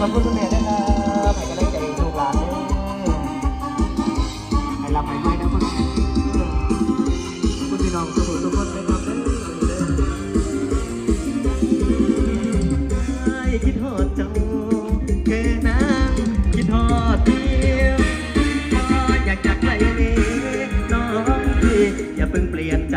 ขอบคุณคุณแม่ด้วยครัให้ก็ได้ใจลูกหลานด้วยให้รับไปด้นะคุณคุณพี่น้องทุกคนทุกคนนะครับคิดฮอดเจ้าเกินน้ำคิดทอดเดียวอยากจากไกลนี้น้องพี่อย่าเพิ่งเปลี่ยนใจ